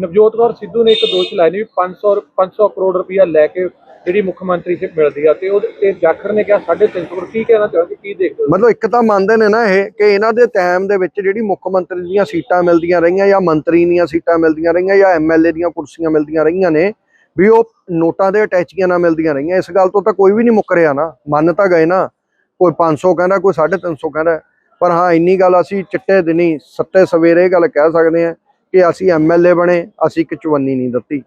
ਨਵਜੋਤ ਕੌਰ ਸਿੱਧੂ ਨੇ ਇੱਕ ਦੋਸ਼ ਲਾਇਆ ਨੇ ਵੀ 500 ਔਰ 500 ਕਰੋੜ ਰੁਪਇਆ ਲੈ ਕੇ ਜਿਹੜੀ ਮੁੱਖ ਮੰਤਰੀਸ਼ਿਪ ਮਿਲਦੀ ਆ ਤੇ ਉਹਦੇ ਤੇ ਜਾਖੜ ਨੇ ਕਿਹਾ 350 ਕਰੋੜ। ਕੀ ਕਹਿਣਾ ਚਾਹੁੰਦੇ ਕੀ ਦੇਖਦੇ ਹੋ? ਮਤਲਬ ਇੱਕ ਤਾਂ ਮੰਨਦੇ ਨੇ ਨਾ ਇਹ ਕਿ ਇਹਨਾਂ ਦੇ ਟਾਈਮ ਦੇ ਵਿੱਚ ਜਿਹੜੀ ਮੁੱਖ ਮੰਤਰੀ ਦੀਆਂ ਸੀਟਾਂ ਮਿਲਦੀਆਂ ਰਹੀਆਂ ਜਾਂ ਮੰਤਰੀ ਦੀਆਂ ਸੀਟਾਂ ਮਿਲਦੀਆਂ ਰਹੀਆਂ ਜਾਂ ਐਮਐਲਏ ਦੀਆਂ ਕੁਰਸੀਆਂ ਮਿਲਦੀਆਂ ਰਹੀਆਂ ਨੇ ਵੀ ਉਹ ਨੋਟਾਂ ਦੇ ਅਟੈਚੀਆਂ ਨਾਲ ਮਿਲਦੀਆਂ ਰਹੀਆਂ। ਇਸ ਗੱਲ ਤੋਂ ਤਾਂ ਕੋਈ ਵੀ ਨਹੀਂ ਮੁੱਕਰਿਆ ਨਾ। ਮੰਨ ਤਾਂ ਗਏ ਨਾ। ਕੋਈ 500 ਕਹਿੰਦਾ, ਕੋਈ 350 ਕਹਿੰਦਾ। ਪਰ ਹਾਂ, ਇੰਨੀ ਗੱਲ ਅਸੀਂ ਚਿੱਟੇ ਦਿਨੀ, ਸੱਤੇ ਸਵੇਰੇ ਇਹ ਗੱਲ ਕਹਿ ਸਕਦੇ ਹਾਂ ਕਿ ਅਸੀਂ ਐਮਐਲਏ ਬਣੇ, ਅਸੀਂ ਇੱਕ ਚਵੰਨੀ ਨਹੀਂ ਦਿੱਤੀ।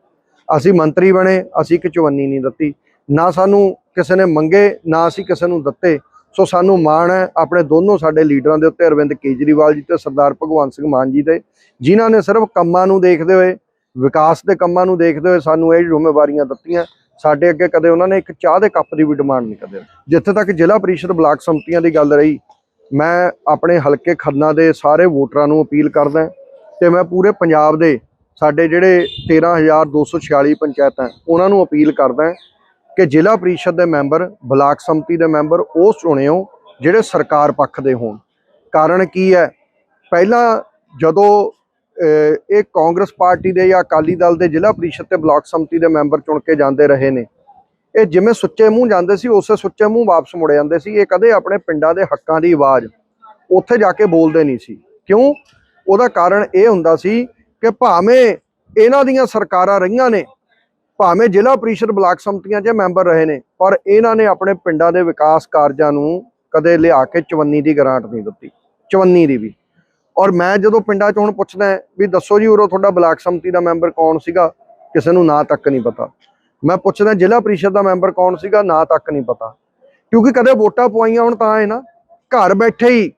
ਅਸੀਂ ਮੰਤਰੀ ਬਣੇ, ਅਸੀਂ ਇੱਕ ਚਵੰਨੀ ਨਹੀਂ ਦਿੱਤੀ। ਨਾ ਸਾਨੂੰ ਕਿਸੇ ਨੇ ਮੰਗੇ, ਨਾ ਅਸੀਂ ਕਿਸੇ ਨੂੰ ਦਿੱਤੇ। ਸੋ ਸਾਨੂੰ ਮਾਣ ਹੈ, ਆਪਣੇ ਦੋਨੋਂ ਸਾਡੇ ਲੀਡਰਾਂ ਦੇ ਉੱਤੇ, ਅਰਵਿੰਦ ਕੇਜਰੀਵਾਲ ਜੀ ਤੇ ਸਰਦਾਰ ਭਗਵੰਤ ਸਿੰਘ ਮਾਨ ਜੀ ਦੇ, ਜਿਨ੍ਹਾਂ ਨੇ ਸਿਰਫ ਕੰਮਾਂ ਨੂੰ ਦੇਖਦੇ ਹੋਏ, ਵਿਕਾਸ ਦੇ ਕੰਮਾਂ ਨੂੰ ਦੇਖਦੇ ਹੋਏ ਸਾਨੂੰ ਇਹ ਜ਼ਿੰਮੇਵਾਰੀਆਂ ਦਿੱਤੀਆਂ। ਸਾਡੇ ਅੱਗੇ ਕਦੇ ਉਹਨਾਂ ਨੇ ਇੱਕ ਚਾਹ ਦੇ ਕੱਪ ਦੀ ਵੀ ਡਿਮਾਂਡ ਨਹੀਂ ਕਦੇ ਜਿੱਥੇ ਤੱਕ ਜ਼ਿਲ੍ਹਾ ਪਰਿਸ਼ਦ ਬਲਾਕ ਸੰਮਤੀਆਂ ਦੀ ਗੱਲ ਰਹੀ, ਮੈਂ ਆਪਣੇ ਹਲਕੇ ਖੰਨਾ ਦੇ ਸਾਰੇ ਵੋਟਰਾਂ ਨੂੰ ਅਪੀਲ ਕਰਦਾ ਤੇ ਮੈਂ ਪੂਰੇ ਪੰਜਾਬ ਦੇ ਸਾਡੇ ਜਿਹੜੇ 13246 ਪੰਚਾਇਤਾਂ ਉਹਨਾਂ ਨੂੰ ਅਪੀਲ ਕਰਦਾ ਕਿ ਜ਼ਿਲ੍ਹਾ ਪ੍ਰੀਸ਼ਦ ਦੇ ਮੈਂਬਰ, ਬਲਾਕ ਸੰਮਤੀ ਦੇ ਮੈਂਬਰ ਉਹ ਚੁਣਿਓ ਜਿਹੜੇ ਸਰਕਾਰ ਪੱਖ ਦੇ ਹੋਣ। ਕਾਰਨ ਕੀ ਹੈ? ਪਹਿਲਾਂ ਜਦੋਂ ਇਹ ਕਾਂਗਰਸ ਪਾਰਟੀ ਦੇ ਜਾਂ ਅਕਾਲੀ ਦਲ ਦੇ ਜ਼ਿਲ੍ਹਾ ਪ੍ਰੀਸ਼ਦ ਤੇ ਬਲਾਕ ਸੰਮਤੀ ਦੇ ਮੈਂਬਰ ਚੁਣ ਕੇ ਜਾਂਦੇ ਰਹੇ ਨੇ, ਇਹ ਜਿਵੇਂ ਸੁੱਚੇ ਮੂੰਹ ਜਾਂਦੇ ਸੀ, ਉਸੇ ਸੁੱਚੇ ਮੂੰਹ ਵਾਪਸ ਮੁੜ ਜਾਂਦੇ ਸੀ। ਇਹ ਕਦੇ ਆਪਣੇ ਪਿੰਡਾਂ ਦੇ ਹੱਕਾਂ ਦੀ ਆਵਾਜ਼ ਉੱਥੇ ਜਾ ਕੇ ਬੋਲਦੇ ਨਹੀਂ ਸੀ। ਕਿਉਂ? ਉਹਦਾ ਕਾਰਨ ਇਹ ਹੁੰਦਾ ਸੀ ਕਿ ਭਾਵੇਂ ਇਹਨਾਂ ਦੀਆਂ ਸਰਕਾਰਾਂ ਰਹੀਆਂ ਨੇ, ਭਾਵੇਂ ਜ਼ਿਲ੍ਹਾ ਪ੍ਰੀਸ਼ਦ ਬਲਾਕ ਸੰਮਤੀਆਂ 'ਚ ਮੈਂਬਰ ਰਹੇ ਨੇ, ਪਰ ਇਹਨਾਂ ਨੇ ਆਪਣੇ ਪਿੰਡਾਂ ਦੇ ਵਿਕਾਸ ਕਾਰਜਾਂ ਨੂੰ ਕਦੇ ਲਿਆ ਕੇ ਚਵੰਨੀ ਦੀ ਗ੍ਰਾਂਟ ਨਹੀਂ ਦਿੱਤੀ, ਚਵੰਨੀ ਦੀ ਵੀ। ਔਰ ਮੈਂ ਜਦੋਂ ਪਿੰਡਾਂ 'ਚ ਹੁਣ ਪੁੱਛਦਾ ਵੀ ਦੱਸੋ ਜੀ ਉਰੋ ਤੁਹਾਡਾ ਬਲਾਕ ਸੰਮਤੀ ਦਾ ਮੈਂਬਰ ਕੌਣ ਸੀਗਾ, ਕਿਸੇ ਨੂੰ ਨਾਂ ਤੱਕ ਨਹੀਂ ਪਤਾ। ਮੈਂ ਪੁੱਛਦਾ ਜ਼ਿਲ੍ਹਾ ਪ੍ਰੀਸ਼ਦ ਦਾ ਮੈਂਬਰ ਕੌਣ ਸੀਗਾ, ਨਾਂ ਤੱਕ ਨਹੀਂ ਪਤਾ। ਕਿਉਂਕਿ ਕਦੇ ਵੋਟਾਂ ਪਵਾਈਆਂ ਹੁਣ ਤਾਂ ਹੈ ਨਾ, ਘਰ ਬੈਠੇ ਹੀ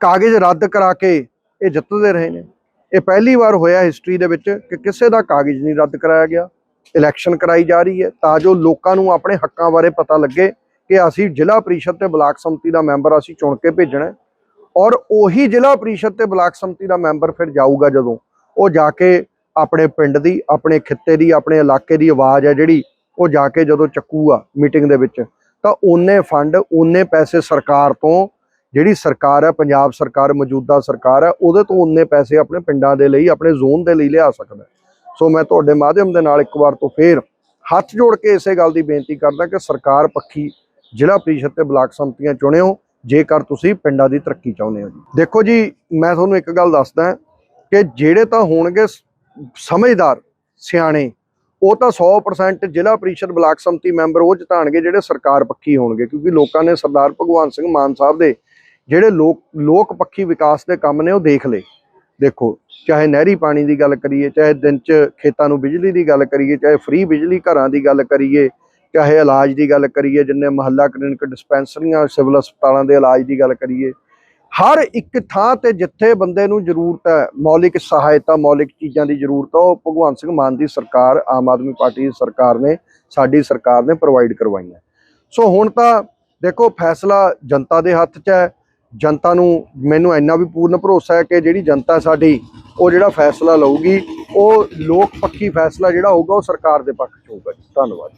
ਕਾਗਜ਼ ਰੱਦ ਕਰਾ ਕੇ ਇਹ ਜਿੱਤਦੇ ਰਹੇ ਨੇ। ਇਹ ਪਹਿਲੀ ਵਾਰ ਹੋਇਆ ਹਿਸਟਰੀ ਦੇ ਵਿੱਚ ਕਿ ਕਿਸੇ ਦਾ ਕਾਗਜ਼ ਨਹੀਂ ਰੱਦ ਕਰਾਇਆ ਗਿਆ। ਇਲੈਕਸ਼ਨ ਕਰਾਈ ਜਾ ਰਹੀ ਹੈ ਤਾਂ ਜੋ ਲੋਕਾਂ ਨੂੰ ਆਪਣੇ ਹੱਕਾਂ ਬਾਰੇ ਪਤਾ ਲੱਗੇ ਕਿ ਅਸੀਂ ਜ਼ਿਲ੍ਹਾ ਪ੍ਰੀਸ਼ਦ ਤੇ ਬਲਾਕ ਸੰਮਤੀ ਦਾ ਮੈਂਬਰ ਅਸੀਂ ਚੁਣ ਕੇ ਭੇਜਣਾ ਔਰ ਉਹੀ ਜ਼ਿਲ੍ਹਾ ਪ੍ਰੀਸ਼ਦ ਤੇ ਬਲਾਕ ਸੰਮਤੀ ਦਾ ਮੈਂਬਰ ਫਿਰ ਜਾਊਗਾ ਜਦੋਂ ਉਹ ਜਾ ਕੇ ਆਪਣੇ ਪਿੰਡ ਦੀ, ਆਪਣੇ ਖਿੱਤੇ ਦੀ, ਆਪਣੇ ਇਲਾਕੇ ਦੀ ਆਵਾਜ਼ ਹੈ ਜਿਹੜੀ ਉਹ ਜਾ ਕੇ ਜਦੋਂ ਚੱਕੂਗਾ ਮੀਟਿੰਗ ਦੇ ਵਿੱਚ ਤਾਂ ਉਹਨੇ ਫੰਡ ਉਹਨੇ ਪੈਸੇ ਸਰਕਾਰ ਤੋਂ ਜਿਹੜੀ ਸਰਕਾਰ ਹੈ, ਪੰਜਾਬ ਸਰਕਾਰ, ਮੌਜੂਦਾ ਸਰਕਾਰ ਹੈ, ਉਹਦੇ ਤੋਂ ਉਹਨੇ ਪੈਸੇ ਆਪਣੇ ਪਿੰਡਾਂ ਦੇ ਲਈ, ਆਪਣੇ ਜ਼ੋਨ ਦੇ ਲਈ ਲਿਆ ਸਕਦਾ ਸੋ ਮੈਂ ਤੁਹਾਡੇ ਮਾਧਿਅਮ ਦੇ ਨਾਲ ਇੱਕ ਵਾਰ ਤੋਂ ਫੇਰ ਹੱਥ ਜੋੜ ਕੇ ਇਸੇ ਗੱਲ ਦੀ ਬੇਨਤੀ ਕਰਦਾ ਕਿ ਸਰਕਾਰ ਪੱਖੀ ਜ਼ਿਲ੍ਹਾ ਪ੍ਰੀਸ਼ਦ ਤੇ ਬਲਾਕ ਸੰਮਤੀਆਂ ਚੁਣਿਓ, ਜੇਕਰ ਤੁਸੀਂ ਪਿੰਡਾਂ ਦੀ ਤਰੱਕੀ ਚਾਹੁੰਦੇ ਹੋ ਜੀ। ਦੇਖੋ ਜੀ, ਮੈਂ ਤੁਹਾਨੂੰ ਇੱਕ ਗੱਲ ਦੱਸਦਾ ਕਿ ਜਿਹੜੇ ਤਾਂ ਹੋਣਗੇ ਸਮਝਦਾਰ, ਸਿਆਣੇ, ਉਹ ਤਾਂ 100% ਜ਼ਿਲ੍ਹਾ ਪ੍ਰੀਸ਼ਦ ਬਲਾਕ ਸੰਮਤੀ ਮੈਂਬਰ ਉਹ ਜਿਤਾਣਗੇ ਜਿਹੜੇ ਸਰਕਾਰ ਪੱਖੀ ਹੋਣਗੇ, ਕਿਉਂਕਿ ਲੋਕਾਂ ਨੇ ਸਰਦਾਰ ਭਗਵੰਤ ਸਿੰਘ ਮਾਨ ਸਾਹਿਬ ਦੇ ਜਿਹੜੇ ਲੋਕ ਲੋਕ ਪੱਖੀ ਵਿਕਾਸ ਦੇ ਕੰਮ ਨੇ ਉਹ ਦੇਖ ਲਏ ਦੇਖੋ, ਚਾਹੇ ਨਹਿਰੀ ਪਾਣੀ ਦੀ ਗੱਲ ਕਰੀਏ, ਚਾਹੇ ਦਿਨ 'ਚ ਖੇਤਾਂ ਨੂੰ ਬਿਜਲੀ ਦੀ ਗੱਲ ਕਰੀਏ, ਚਾਹੇ ਫ੍ਰੀ ਬਿਜਲੀ ਘਰਾਂ ਦੀ ਗੱਲ ਕਰੀਏ, ਚਾਹੇ ਇਲਾਜ ਦੀ ਗੱਲ ਕਰੀਏ, ਜਿੰਨੇ ਮਹੱਲਾ ਕਲੀਨਿਕ ਡਿਸਪੈਂਸਰੀਆਂ ਸਿਵਲ ਹਸਪਤਾਲਾਂ ਦੇ ਇਲਾਜ ਦੀ ਗੱਲ ਕਰੀਏ, ਹਰ ਇੱਕ ਥਾਂ ਤੇ ਜਿੱਥੇ ਬੰਦੇ ਨੂੰ ਜ਼ਰੂਰਤ ਹੈ, ਮੌਲਿਕ ਸਹਾਇਤਾ, ਮੌਲਿਕ ਚੀਜ਼ਾਂ ਦੀ ਜ਼ਰੂਰਤ ਹੈ ਉਹ ਭਗਵੰਤ ਸਿੰਘ ਮਾਨ ਦੀ ਸਰਕਾਰ, ਆਮ ਆਦਮੀ ਪਾਰਟੀ ਦੀ ਸਰਕਾਰ ਨੇ, ਸਾਡੀ ਸਰਕਾਰ ਨੇ ਪ੍ਰੋਵਾਈਡ ਕਰਵਾਈਆਂ। ਸੋ ਹੁਣ ਤਾਂ ਦੇਖੋ, ਫੈਸਲਾ ਜਨਤਾ ਦੇ ਹੱਥ 'ਚ ਹੈ ਜਨਤਾ ਨੂੰ ਮੈਨੂੰ ਇੰਨਾ ਵੀ ਪੂਰਨ ਭਰੋਸਾ ਹੈ ਕਿ ਜਿਹੜੀ ਜਨਤਾ ਸਾਡੀ ਉਹ ਜਿਹੜਾ ਫੈਸਲਾ ਲਊਗੀ, ਉਹ ਲੋਕ ਪੱਖੀ ਫੈਸਲਾ ਜਿਹੜਾ ਹੋਊਗਾ ਉਹ ਸਰਕਾਰ ਦੇ ਪੱਖ 'ਚ ਹੋਊਗਾ ਜੀ। ਧੰਨਵਾਦ।